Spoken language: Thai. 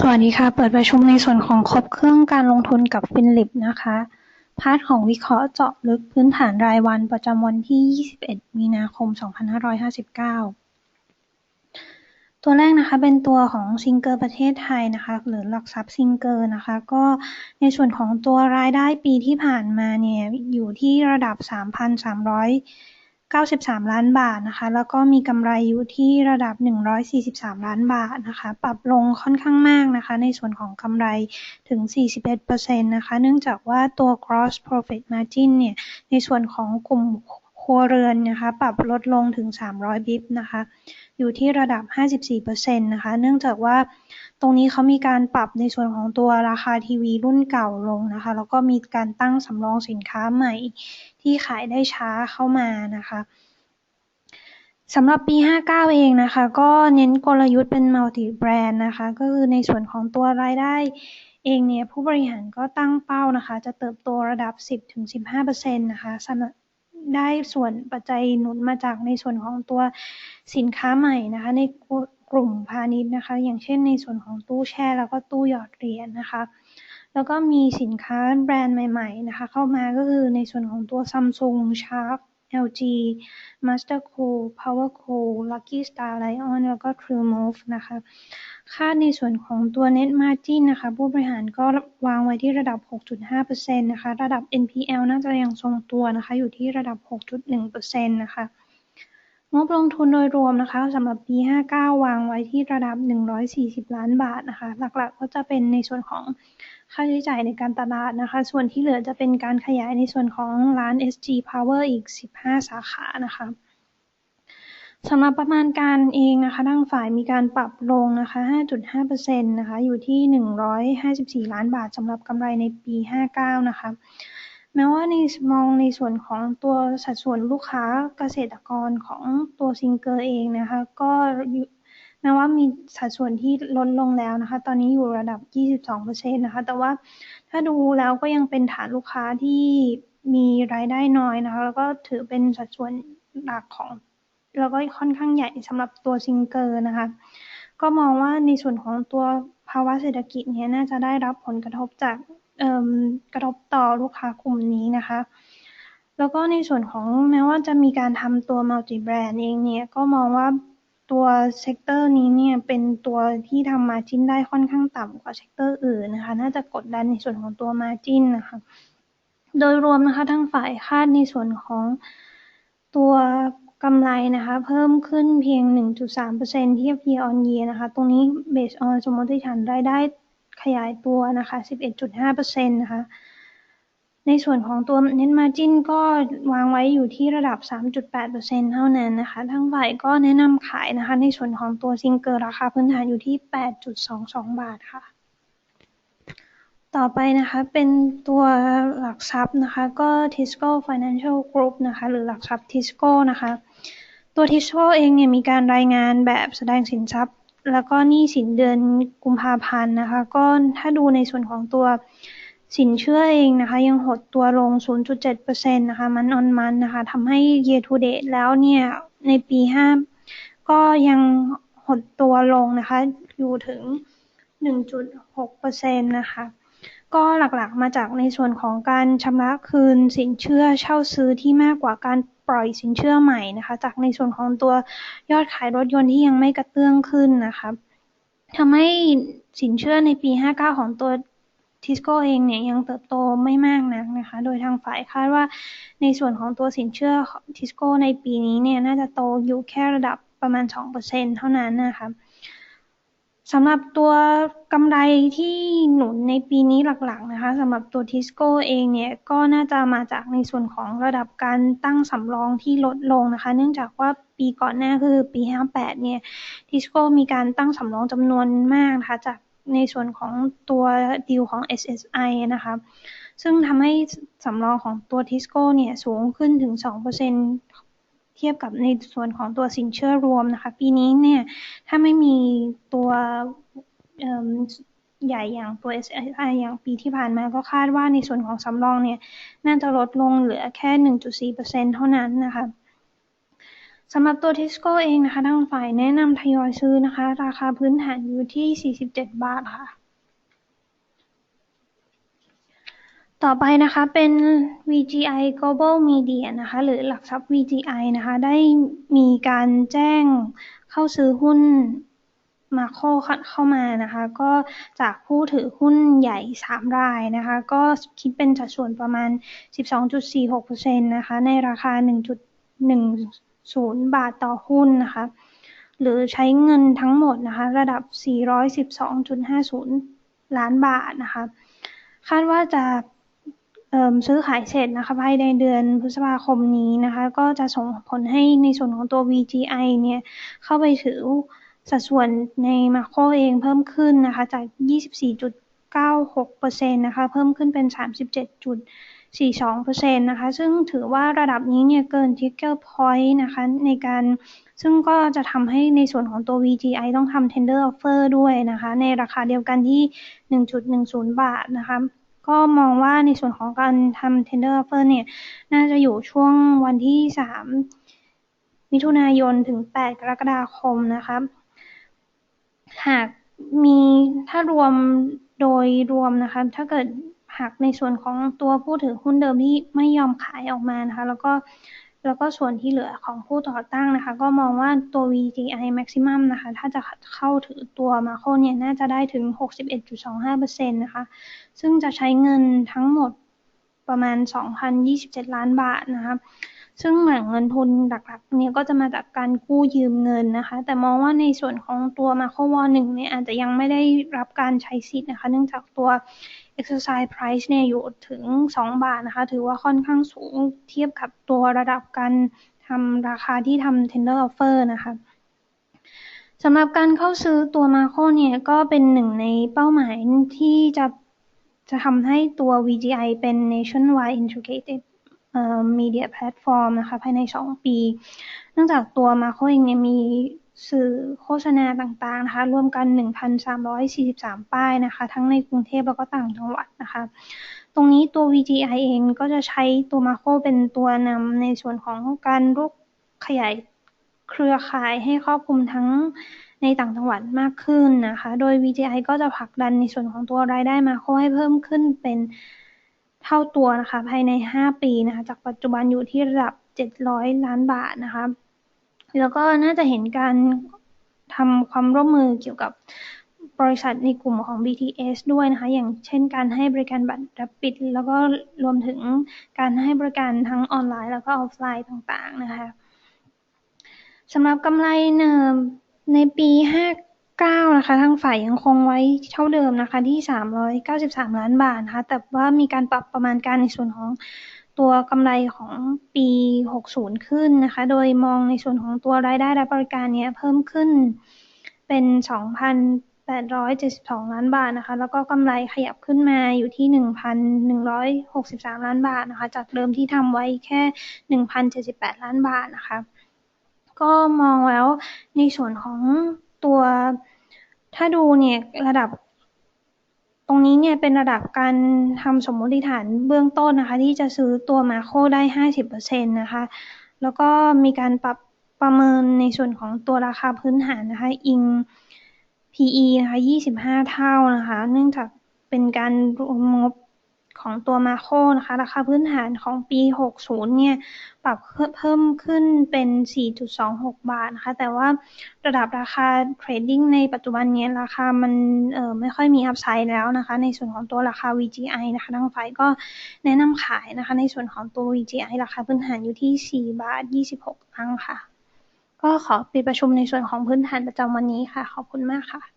สวัสดีค่ะ เปิดประชุมในส่วนของครบเครื่องการลงทุนกับฟินลิปนะคะ พาร์ทของวิเคราะห์เจาะลึกพื้นฐานรายวันประจำวันที่ 21 มีนาคม 2559 ตัวแรกนะคะเป็นตัวของซิงเกอร์ประเทศไทยนะคะ หรือหลักทรัพย์ซิงเกอร์นะคะ ก็ในส่วนของตัวรายได้ปีที่ผ่านมาเนี่ย อยู่ที่ระดับ 3,300 93 ล้านบาทนะคะ แล้วก็มีกำไรอยู่ที่ระดับ 143 ล้านบาทนะคะ ปรับลงค่อนข้างมากนะคะ ในส่วนของกำไรถึง 41%นะคะ เนื่องจากว่าตัว gross profit margin เนี่ย ในส่วนของกลุ่ม ครัวเรือนนะคะ ปรับลดลงถึง 300 บิปนะคะ อยู่ที่ระดับ 54%นะคะ เนื่องจากว่าตรงนี้เขามีการปรับในส่วนของตัวราคาทีวีรุ่นเก่าลงนะคะ แล้วก็มีการตั้งสำรองสินค้าใหม่ที่ขายได้ช้าเข้ามานะคะสำหรับปี 59 เองนะคะ ก็เน้นกลยุทธ์เป็นมัลติแบรนด์นะคะ ก็คือในส่วนของตัวรายได้เองเนี่ยผู้บริหารก็ตั้งเป้านะคะ จะเติบโตระดับ 10-15%นะคะสำหรับ ได้ส่วนปัจจัยหนุนมาจากในส่วนของตัวสินค้าใหม่นะคะในกลุ่มพาณิชย์นะคะ อย่างเช่นในส่วนของตู้แช่แล้วก็ตู้หยอดเหรียญนนะคะ แล้วก็มีสินค้าแบรนด์ใหม่ ๆ นะคะ เข้ามาก็คือในส่วนของตัวซัมซุงชาร์ท LG Mastercool Powercool Lucky Star Lion แล้วก็ TrueMove นะคะค่าในส่วนของตัว Net Margin นะคะ ผู้บริหารก็วางไว้ที่ระดับ 6.5%นะคะ ระดับ NPL น่าจะยังทรงตัวนะคะ อยู่ที่ระดับ 6.1%นะคะ งบลงทุนโดยรวมนะคะสำหรับปี 59 วางไว้ที่ระดับ 140 ล้านบาทนะคะ หลักๆ ก็จะเป็นในส่วนของค่าใช้จ่ายในการตลาดนะคะ ส่วนที่เหลือจะเป็นการขยายในส่วนของร้าน SG Power อีก 15 สาขานะคะสำหรับประมาณการเองนะคะทางฝ่ายมีการปรับลงนะคะ 5.5%นะคะ อยู่ที่ 154 ล้านบาทสำหรับกำไรในปี 59 นะคะ แม้ว่าในมองในส่วนของตัวสัดส่วนลูกค้าเกษตรกรของตัวซิงเกอร์เองนะคะ ก็แม้ว่ามีสัดส่วนที่ลดลงแล้วนะคะ ตอนนี้อยู่ระดับ 22%นะคะ แต่ว่าถ้าดูแล้วก็ยังเป็นฐานลูกค้าที่มีรายได้น้อยนะคะ แล้วก็ถือเป็นสัดส่วนหลักของ แล้วก็ค่อนข้างใหญ่สำหรับตัวซิงเกอร์นะคะ ก็มองว่าในส่วนของตัวภาวะเศรษฐกิจเนี้ยน่าจะได้รับผลกระทบจาก กระทบต่อลูกค้ากลุ่มนี้นะคะ แล้วก็ในส่วนของแม้ว่าจะมีการทำตัวมัลติแบรนด์เองเนี่ยก็มองว่าตัวเซกเตอร์นี้เนี่ยเป็นตัวที่ทำมาจิ้นได้ค่อนข้างต่ำกว่าเซกเตอร์อื่นนะคะ น่าจะกดดันในส่วนของตัวมาจิ้นนะคะ โดยรวมนะคะทั้งฝ่ายคาดในส่วนของตัวกำไรนะคะ เพิ่มขึ้นเพียง 1.3%เทียบ year on year นะคะ ตรงนี้ based on สมมติฐานรายได้ ขยายตัวนะคะ 11.5%นะคะ ในส่วนของตัว Net Margin ก็วางไว้อยู่ที่ระดับ 3.8%เท่านั้นนะคะ ทั้งฝ่ายก็แนะนำขายนะคะ ในส่วนของตัวซิงเกิลราคาพื้นฐานอยู่ที่ 8.22 บาทค่ะต่อไปนะคะเป็นตัวหลักทรัพย์นะคะก็ Tisco Financial Group นะคะหรือหลักทรัพย์ Tisco นะคะตัว Tisco เองเนี่ยมีการรายงานแบบแสดงสินทรัพย์ แล้วก็หนี้สินเดือนกุมภาพันธ์นะคะ ก็ถ้าดูในส่วนของตัวสินเชื่อเองนะคะ ยังหดตัวลง 0.7%นะคะมันออนมันนะคะทำให้ year to date แล้วเนี่ย ในปี5ก็ยังหดตัวลงนะคะ อยู่ถึง 1.6%นะคะ ก็หลักๆมาจากในส่วนของการชำระคืนสินเชื่อเช่าซื้อที่มากกว่าการ ปล่อยสินเชื่อใหม่นะคะ จากในส่วนของตัวยอดขายรถยนต์ที่ยังไม่กระเตื้องขึ้นนะคะทำให้สินเชื่อในปี 59 ของตัวทิสโก้เองเนี่ยยังเติบโตไม่มากนักนะคะ โดยทางฝ่ายคาดว่าในส่วนของตัวสินเชื่อทิสโก้ในปีนี้เนี่ยน่าจะโตอยู่แค่ระดับประมาณ 2%เท่านั้นนะคะ สำหรับตัวกำไรที่หนุนในปีนี้หลักๆนะคะสำหรับตัวทิสโก้เองเนี่ยก็น่าจะมาจากในส่วนของระดับการตั้งสำรองที่ลดลงนะคะ เนื่องจากว่าปีก่อนหน้าคือปี 58 เนี่ยทิสโก้มีการตั้งสำรองจำนวนมากนะคะจากในส่วนของตัวดีลของ SSI นะคะซึ่งทำให้สำรองของตัวทิสโก้เนี่ยสูงขึ้นถึง 2% เทียบกับในส่วนของตัวสินเชื่อรวมนะคะ ปีนี้เนี่ยถ้าไม่มีตัวใหญ่อย่างตัว SSI อย่างปีที่ผ่านมาก็คาดว่าในส่วนของสำรองเนี่ยน่าจะลดลงเหลือแค่ 1.4%เท่านั้นนะคะสำหรับตัว Tisco เองนะคะทางฝ่ายแนะนำทยอยซื้อนะคะ ราคาพื้นฐานอยู่ที่ 47 บาทค่ะ ต่อไปนะคะเป็น VGI Global Media นะคะหรือหลักทรัพย์ VGI นะคะได้มีการแจ้งเข้าซื้อหุ้นมาโคเข้ามานะคะ ก็จากผู้ถือหุ้นใหญ่ 3 รายนะคะ ก็คิดเป็นสัดส่วนประมาณ 12.46%นะคะ ในราคา 1.10 บาทต่อหุ้นนะคะ หรือใช้เงินทั้งหมดนะคะ ระดับ 412.50 ล้านบาทนะคะ คาดว่าจะ ซื้อขายเสร็จนะคะภายในเดือนพฤษภาคมนี้นะคะ ก็จะส่งผลให้ในส่วนของตัว VGI เนี่ยเข้าไปถือสัดส่วนในมาโครเองเพิ่มขึ้นนะคะ จาก 24.96%นะคะ เพิ่มขึ้นเป็น 37.42%นะคะ ซึ่งถือว่าระดับนี้เนี่ยเกิน trigger point นะคะ ในการซึ่งก็จะทำให้ในส่วนของตัว VGI ต้องทำ tender offer ด้วยนะคะ ในราคาเดียวกันที่ 1.10 บาทนะคะ ก็มองว่าในส่วนของการทำ tender offer เนี่ย น่าจะอยู่ช่วงวันที่ 3 มิถุนายนถึง 8 กรกฎาคมนะคะหากมีถ้ารวมโดยรวมนะคะ ถ้าเกิดหากในส่วนของตัวผู้ถือหุ้นเดิมที่ไม่ยอมขายออกมานะคะ แล้วก็ แล้วก็ส่วนที่เหลือของผู้ต่อตั้งนะคะ ก็มองว่าตัว VGI maximum นะคะ ถ้าจะเข้าถือตัวมาโคเนี่ยน่าจะได้ถึง 61.25%นะคะ ซึ่งจะใช้เงินทั้งหมดประมาณ 2,027 ล้านบาทนะคะ ซึ่งแหล่งเงินทุนหลักๆเนี่ยก็จะมาจากการกู้ยืมเงินนะคะ แต่มองว่าในส่วนของตัวมาโควอหนึ่งเนี่ยอาจจะยังไม่ได้รับการใช้สิทธิ์นะคะ เนื่องจากตัว exercise price เนี่ยอยู่ถึง 2 บาทนะคะ ถือว่าค่อนข้างสูงเทียบกับตัวระดับการทำราคาที่ทำ tender offer นะคะสำหรับการเข้าซื้อตัวมาโคเนี่ยก็เป็นหนึ่งในเป้าหมายที่จะจะทำให้ตัว VGI เป็น nationwide integrated มีเดียแพลตฟอร์มนะคะภายใน 2 ปี เนื่องจากตัวมาโคเองเนี่ยมีสื่อโฆษณาต่างๆนะคะรวมกัน 1,343 ป้ายนะคะ ทั้งในกรุงเทพแล้วก็ต่างจังหวัดนะคะ ตรงนี้ตัว VGI เองก็จะใช้ตัวมาโคเป็นตัวนำในส่วนของการรุกขยายเครือข่ายให้ครอบคลุมทั้งในต่างจังหวัดมากขึ้นนะคะ โดย VGI ก็จะผลักดันในส่วนของตัวรายได้มาโคให้เพิ่มขึ้นเป็น เท่าตัวนะคะภายใน 5 ปีนะคะจากปัจจุบันอยู่ที่ระดับ 700 ล้านบาทนะคะแล้วก็น่าจะเห็นการทำความร่วมมือเกี่ยวกับบริษัทในกลุ่มของ BTS ด้วยนะคะ อย่างเช่นการให้บริการบัตรรับปิด แล้วก็รวมถึงการให้บริการทั้งออนไลน์แล้วก็ออฟไลน์ต่างๆนะคะสำหรับกำไรในปี 9นะคะ ทางฝ่ายยังคงไว้เท่าเดิมนะคะ ที่393ล้านบาทนะคะ แต่ว่ามีการปรับประมาณการในส่วนของตัวกำไรของปี 60 ขึ้นนะคะ โดยมองในส่วนของตัวรายได้และบริการเนี้ยเพิ่มขึ้นเป็น 2,872 ล้านบาทนะคะ แล้วก็กำไรขยับขึ้นมาอยู่ที่ 1,163 ล้านบาทนะคะ จากเดิมที่ทำไว้แค่ 1,078 ล้านบาทนะคะ ก็มองแล้วในส่วนของ ตัวถ้าดูเนี่ยระดับ ตรงนี้เนี่ยเป็นระดับการทำสมมติฐานเบื้องต้นนะคะ ที่จะซื้อตัวมาโคได้ห้าสิบเปอร์เซ็นตนะคะ แล้วก็มีการปรับประเมินในส่วนของตัวราคาพื้นฐานนะคะ อิง PE นะคะ 25 เท่านะคะ เนื่องจากเป็นการรวมงบ ของตัวมาโคนะคะ ราคาพื้นฐานของปี 60 เนี่ย ปรับเพิ่มขึ้นเป็น 4.26 บาทนะคะ แต่ว่าระดับราคาเทรดดิ้งในปัจจุบันนี้ราคามันเออไม่ค่อยมีอัพไซด์แล้วนะคะ ในส่วนของตัวราคา VGI นะคะทางฝ่ายก็แนะนำขายนะคะ ในส่วนของตัว VGI ราคาพื้นฐานอยู่ที่ 4 บาท 26ตังค์ค่ะ ก็ขอปิดประชุมในส่วนของพื้นฐานประจำวันนี้ค่ะ ขอบคุณมากค่ะ